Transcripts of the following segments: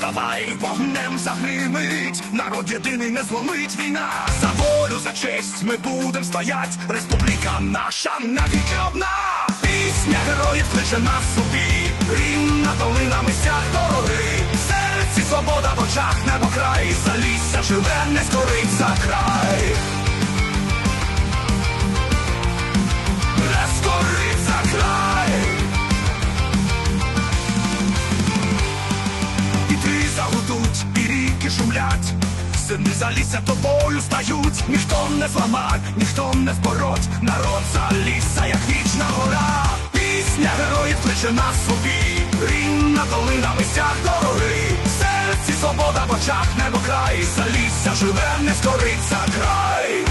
Вставай, вогнем загримить, народ єдиний не зломить війна. За волю, за честь ми будем стоять, республіка наша навіки одна. Пісня героїв кличе нас собі, рівна долинами стяг дороги. В серці свобода в очах небо край, залізся, живе, не скорить за край. Не скорить за край. І загудуть, і ріки шумлять, сини залісся тобою стають, ніхто не зламать, ніхто не збороть, народ залісся, як вічна гора. Пісня героїв кличе нас собі, рівна долинами стяг дороги. В серці свобода в очах небо край, залісся, живе, не скориться край.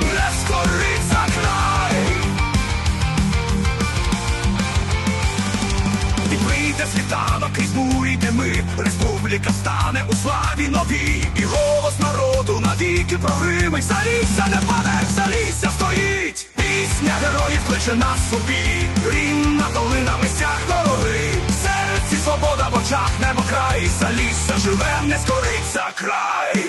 Не скориться край. І прийде світанок крізь бурі дими Республіка стане у славі новій І голос народу навіки прогримить Залісся не паде, залісся стоїть Пісня героїв кличе нас собі. Рівна долина стяг дороги. В серці свобода в очах небо край Залісся живе, не скориться край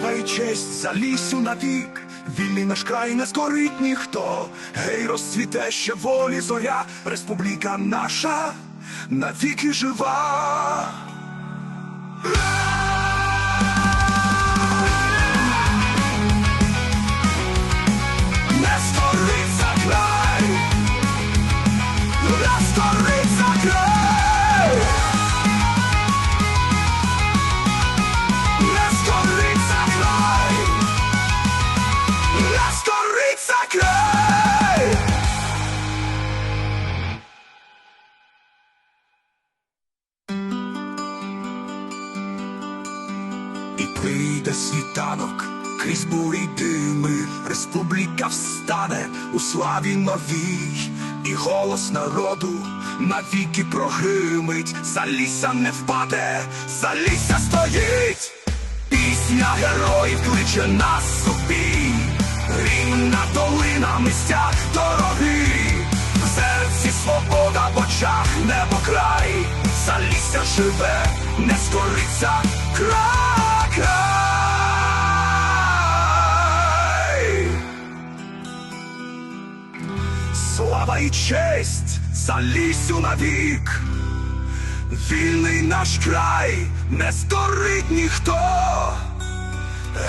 Слава і честь за лісю навік, вільний наш край не скорить ніхто. Гей, розцвіте ще волі зоря, республіка наша навіки жива. Прийде світанок крізь бурі дими, республіка встане у славі новій, і голос народу навіки прогримить, Залісся не впаде, Залісся стоїть, пісня героїв кличе нас собі, рівна долинами стяг дороги, в серці свобода в очах небо край, Залісся живе, не скориться край, край. Слава і честь залісю навік, вільний наш край, не скорить ніхто,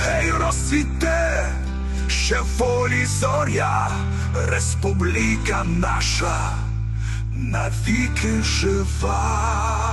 гей, розцвіте, ще волі зоря, республіка наша навіки жива.